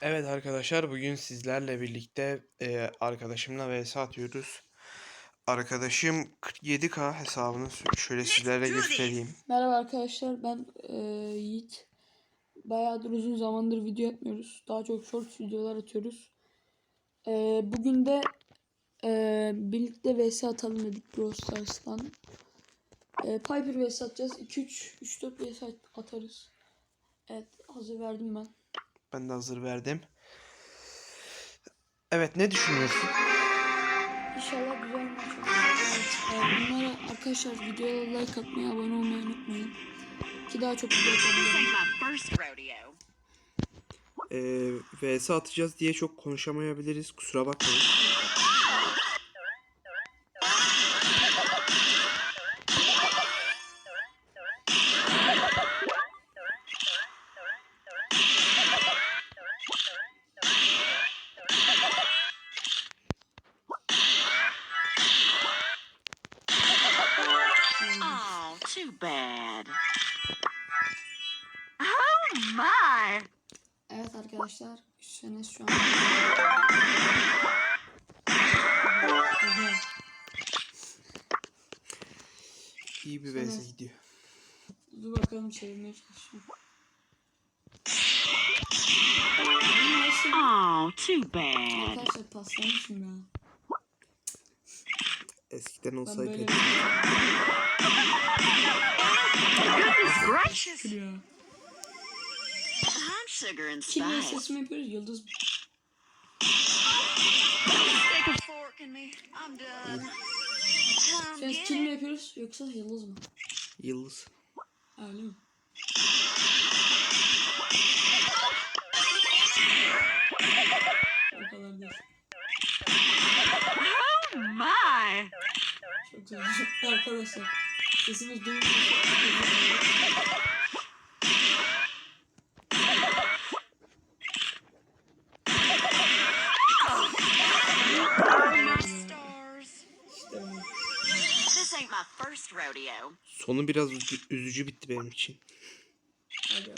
Evet arkadaşlar bugün sizlerle birlikte e, arkadaşımla vs atıyoruz. Arkadaşım 47k hesabını şöyle sizlere göstereyim. Merhaba arkadaşlar ben eee, Yiğit. Bayağıdır uzun zamandır video atmıyoruz. Daha çok short videolar atıyoruz. Eee, bugün de eee, birlikte vs atalım dedik Brawl Stars'tan. Eee, Piper vs atacağız. 2-3, 3-4 vs at- atarız. Evet hazır verdim ben. Ben de hazır verdim. Evet ne düşünüyorsun? İnşallah güzel maç olur. Evet, eee, bunlara arkadaşlar videoya like atmayı, abone olmayı unutmayın. Ki daha çok video atabilirim. ain't my first rodeo. E, vs atacağız diye çok konuşamayabiliriz kusura bakmayın. Too bad. Oh my! Evet arkadaşlar, Üsteniz şu an. İyi bir vs gidiyor. Dur bakalım çevirmeye çalışıyorum. Oh, too bad. Arkadaşlar paslamışım ya. Eskiden Ben olsaydı. böyle Goodness gracious! bir ya. I'm sugar and Kim spice. sesimi yapıyoruz? Yıldız. Stick a fork in me. I'm done. Come Sen kim mi yapıyoruz yoksa Yıldız mı? Yıldız. Öyle mi? O kadar değil. Çok. Arkadaşlar sesimiz duymuyorsa My stars. işte öyle. This ain't my first rodeo. Sonu biraz üzü- üzücü bitti benim için. Hadi.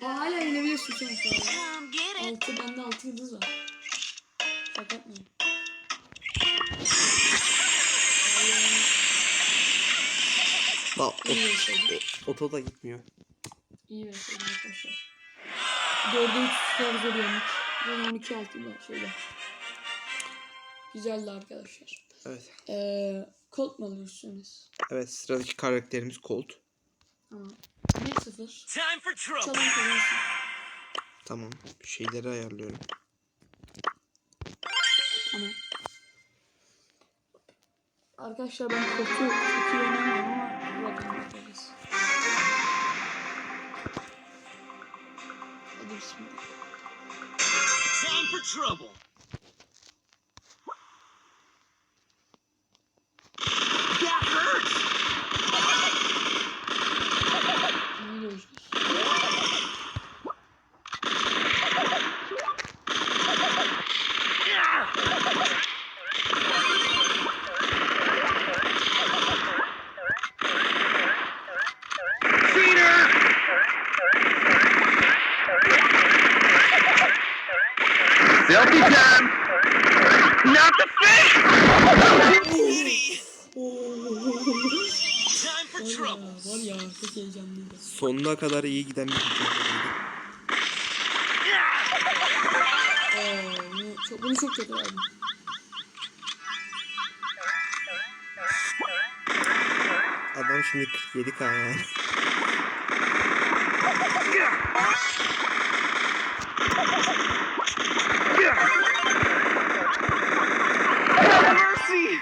Done. hala get it. Altı bende altı yıldız var. Şaka yapmayın. Bak o, yaşadım. o, oto da gitmiyor. İyi yaşadım arkadaşlar. Dördü üç tutar zor yendik. Ben 12 altı var şöyle. Güzeldi arkadaşlar. Evet. Ee, Colt mu alıyorsunuz? Evet sıradaki karakterimiz Colt. Tamam. 1-0. Time for trouble. Tamam. Şeyleri ayarlıyorum. Tamam. Arkadaşlar ben çok iyi oynamıyorum ama. Hadi bismillah. Time for trouble. Selfie time. Not the face. Time for Var ya, trouble. var ya çok heyecanlıydı. Sonuna kadar iyi giden bir bunu çok, bunu çok kötü verdim. Adam şimdi 47k yani. Mercy.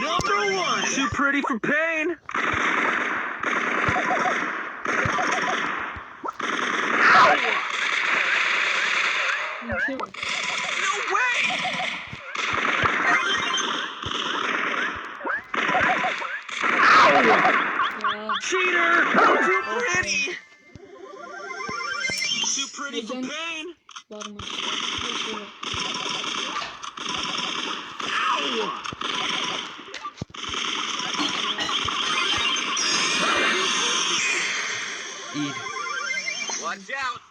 Number one. Too pretty for pain.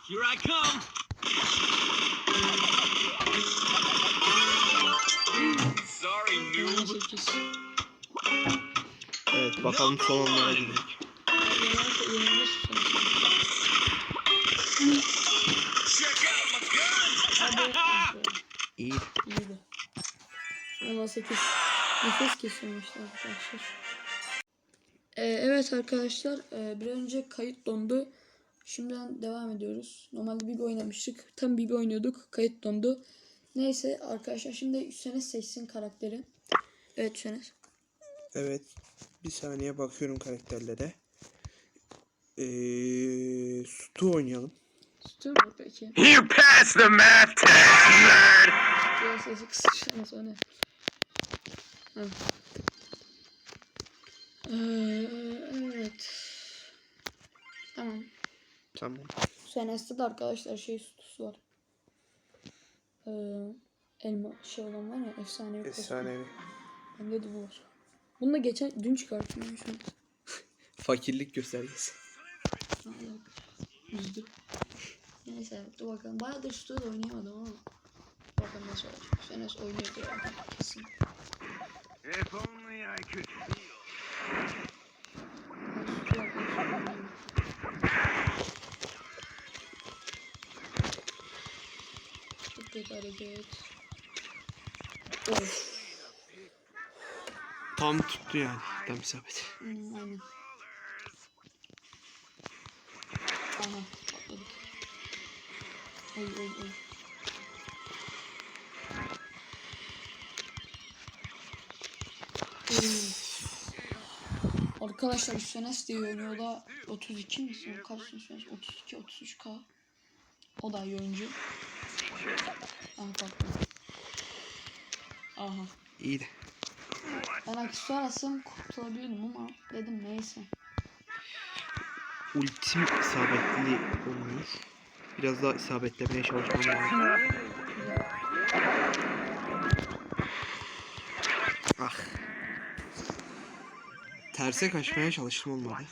Here I come! Sorry, noob. 8. Evet bakalım son onlara! Hadi. İyi. İyiydi. Valla 8. Nefes kesiyormuşlar arkadaşlar. Ee, evet arkadaşlar. e, bir önce kayıt dondu. Şimdiden devam ediyoruz. Normalde Bibi oynamıştık. Tam Bibi oynuyorduk. Kayıt dondu. Neyse arkadaşlar şimdi Üsenes seçsin karakteri. Evet Üsenes. Evet. Bir saniye bakıyorum karakterlere. Ee, Stu oynayalım. Dur peki. You passed the math test, nerd! Biraz sesi kısıştınız o ne? Ha. Ee, evet. Tamam. Tamam. Senes'te de arkadaşlar şey sütusu var. Ee, elma şey olan var ya efsanevi. Efsanevi. Bende de bu var. Bunu da geçen dün çıkarttım ya şu an. Fakirlik göstergesi. Allah üzdü. Neyse dur bakalım. Bayağıdır sütü de oynayamadım ama. Bakalım nasıl olacak. Senes oynuyordur ya kesin. If only I could Ben sütü arkadaşlar oynayamam. Kötü hareket. Of. Tam tuttu yani. Tam isabet. Hmm, aynen. Aha patladık. Oy oy oy. Arkadaşlar Üstenes diye oynuyor da 32 misin? Kaç Üstenes? 32 33k. O da oyuncu. Aha patladı. Aha. İyiydi. Ben aksesuar alsam kurtulabiliyordum ama dedim neyse. Ultim isabetli olmuyor. Biraz daha isabetlemeye çalışmam lazım. Ah. Terse kaçmaya çalıştım olmadı.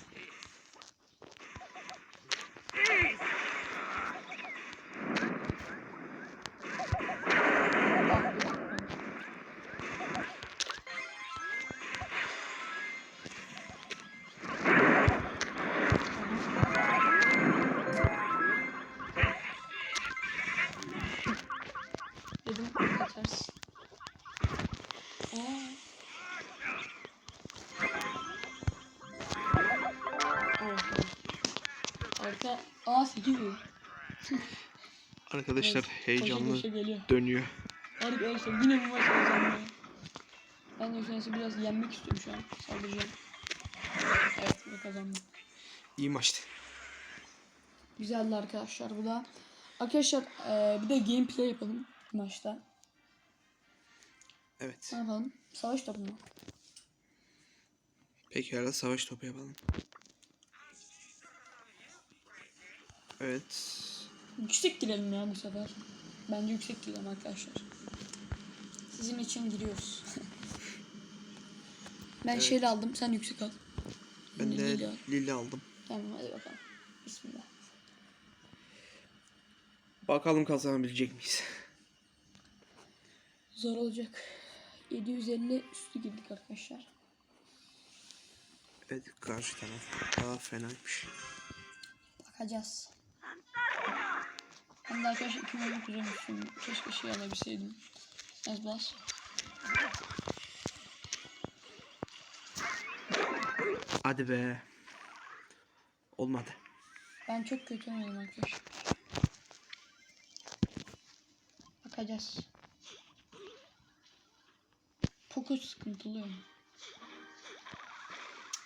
Aa 8 diyor. Arkadaşlar Evet, heyecanlı koşa koşa geliyor. dönüyor. Arkadaşlar yine bu maç kazandı. Ben de Hüseyin'i biraz yenmek istiyorum şu an. Saldıracağım. Evet ve kazandım. İyi maçtı. Güzeldi arkadaşlar bu da. Arkadaşlar eee, bir de gameplay yapalım maçta. Evet. Ne yapalım? Savaş topu mu? Pekala savaş topu yapalım. Evet. Yüksek girelim ya bu sefer. Bence yüksek girelim arkadaşlar. Sizin için giriyoruz. ben Evet. şeyle aldım. Sen yüksek al. Ben Lili de al. Lili aldım. Tamam hadi bakalım. Bismillah. Bakalım kazanabilecek miyiz? Zor olacak. 750 üstü girdik arkadaşlar. Evet karşı taraf daha fenaymış. Bakacağız. De arkadaşlar 2019'a düştüm. Keşke şey alabilseydim. Az bas. Hadi be. Olmadı. Ben çok kötü oynadım arkadaşlar. Bakacağız. Poco sıkıntılı oyun.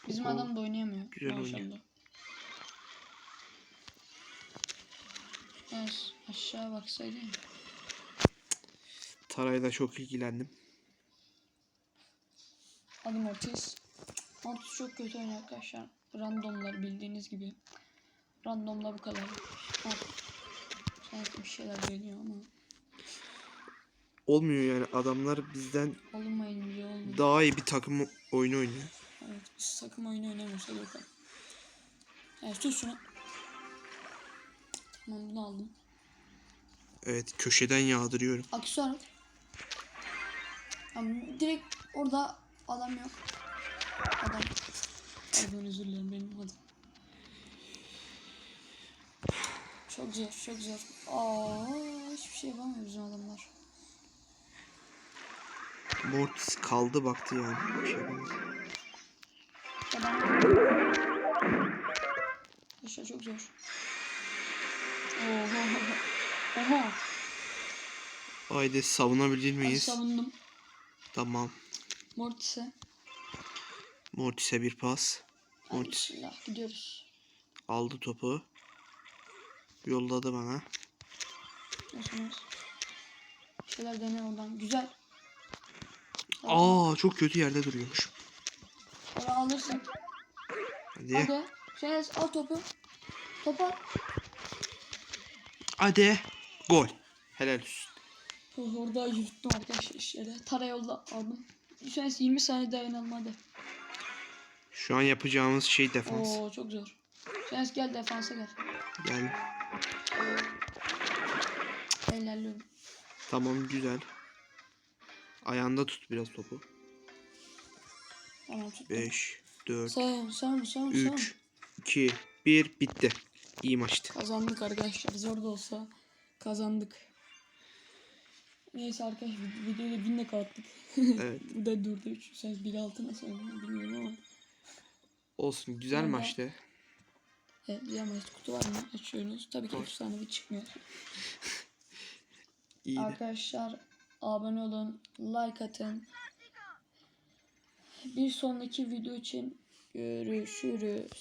Bizim adam da oynayamıyor. güzel oynuyor. Evet, aşağı baksaydı. ya. Tarayla çok ilgilendim. Adım Ortiz. Ortiz çok kötü oynuyor arkadaşlar. Randomlar bildiğiniz gibi. Randomla bu kadar. Ha. Sanki bir şeyler deniyor ama. Olmuyor yani adamlar bizden Olmayınca olmuyor. daha iyi bir takım oyunu oynuyor. Evet biz takım oyunu oynamıyoruz hadi bakalım. Evet tut şunu. Tamam bunu aldım. Evet köşeden yağdırıyorum. Aksesuar. Tamam, direkt orada adam yok. Adam. Pardon özür dilerim benim adım. Çok zor, çok zor. Aa, hiçbir şey yapamıyor bizim adamlar. Mortis kaldı baktı yani. Bir şey. Adam. Aşağı çok zor. Oha. Oha. Haydi savunabilir miyiz? savundum. Tamam. Mortis'e. Mortis'e bir pas. Mortis bismillah gidiyoruz. aldı topu. Yolladı bana. Nasılsınız? Bir şeyler dene oradan. Güzel. Aa çok kötü yerde duruyormuş. Oraya alırsın. Hadi. Hadi. Sen al topu. Topu al. Hadi. Gol. Helal olsun. Oh, Orada yırttım arkadaşlar işleri. Tara yolda aldım. Sen 20 saniye dayanalım hadi. Şu an yapacağımız şey defans. Oo çok zor. Sen gel defansa gel. Gel. İlerliyorum. Tamam güzel. Ayağında tut biraz topu. Tamam tuttum. 5, 4, Sen sen sen sen. 3, 2, 1 bitti. İyi maçtı. Kazandık arkadaşlar. Zor da olsa kazandık. Neyse arkadaşlar vid- videoyu da binle kapattık. Evet. Bu da durdu. 3 sen bir altı nasıl oldu bilmiyorum ama. Olsun güzel Vallahi- maçtı. Evet bir ama kutu var mı? Açıyoruz. Tabii ki efsanevi çıkmıyor. İyiydi. Arkadaşlar abone olun, like atın. Bir sonraki video için görüşürüz.